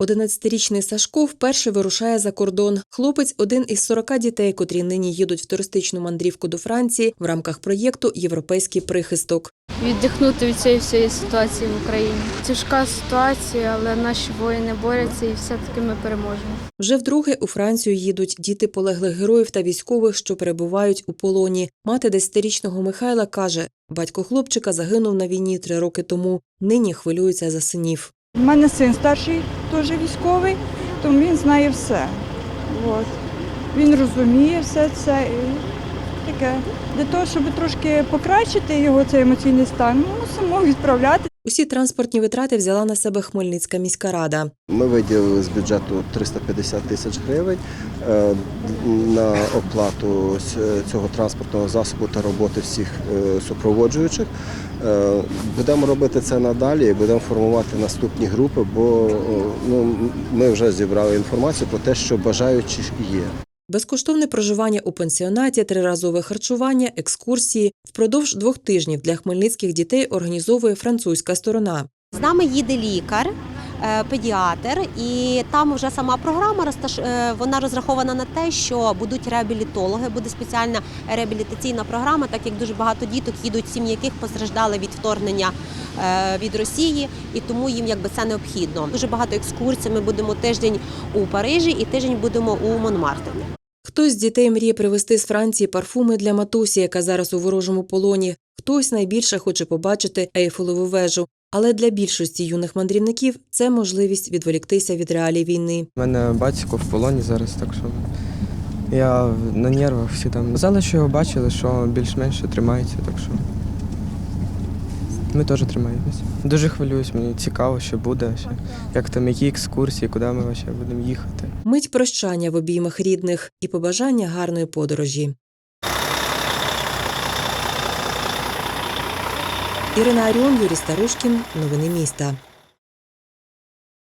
11-річний Сашко вперше вирушає за кордон. Хлопець один із 40 дітей, котрі нині їдуть в туристичну мандрівку до Франції в рамках проєкту Європейський прихисток. віддихнути від цієї всієї ситуації в Україні. Тяжка ситуація, але наші воїни борються і все-таки ми переможемо. Вже вдруге у Францію їдуть діти полеглих героїв та військових, що перебувають у полоні. Мати 10-річного Михайла каже, батько хлопчика загинув на війні три роки тому. Нині хвилюється за синів. У мене син старший, теж військовий, тому він знає все. От. Він розуміє все це. І таке. Для того, щоб трошки покращити його цей емоційний стан, ми мусимо відправляти. Усі транспортні витрати взяла на себе Хмельницька міська рада. Ми виділили з бюджету 350 тисяч гривень е, на оплату е, цього транспортного засобу та роботи всіх е, супроводжуючих. Будемо робити це надалі будемо формувати наступні групи, бо ну, ми вже зібрали інформацію про те, що бажаючі є. Безкоштовне проживання у пансіонаті, триразове харчування, екскурсії впродовж двох тижнів для хмельницьких дітей організовує французька сторона. З нами їде лікар, е, педіатр, і там вже сама програма е, вона розрахована на те, що будуть реабілітологи, буде спеціальна реабілітаційна програма, так як дуже багато діток їдуть, сім'ї яких постраждали від вторгнення е, від Росії, і тому їм якби це необхідно. Дуже багато екскурсій. Ми будемо тиждень у Парижі і тиждень будемо у Монмартені. Хтось з дітей мріє привезти з Франції парфуми для матусі, яка зараз у ворожому полоні. Хтось найбільше хоче побачити Ейфелеву вежу. Але для більшості юних мандрівників це можливість відволіктися від реалій війни. У мене батько в полоні зараз, так що я на нервах всі там. Казали, що його бачили, що більш-менш тримається, так що ми теж тримаємось. Дуже хвилююсь, мені цікаво, що буде, що, як там, які екскурсії, куди ми ще будемо їхати. Мить прощання в обіймах рідних і побажання гарної подорожі. Ірина Аріон, Юрій Старушкін. Новини міста.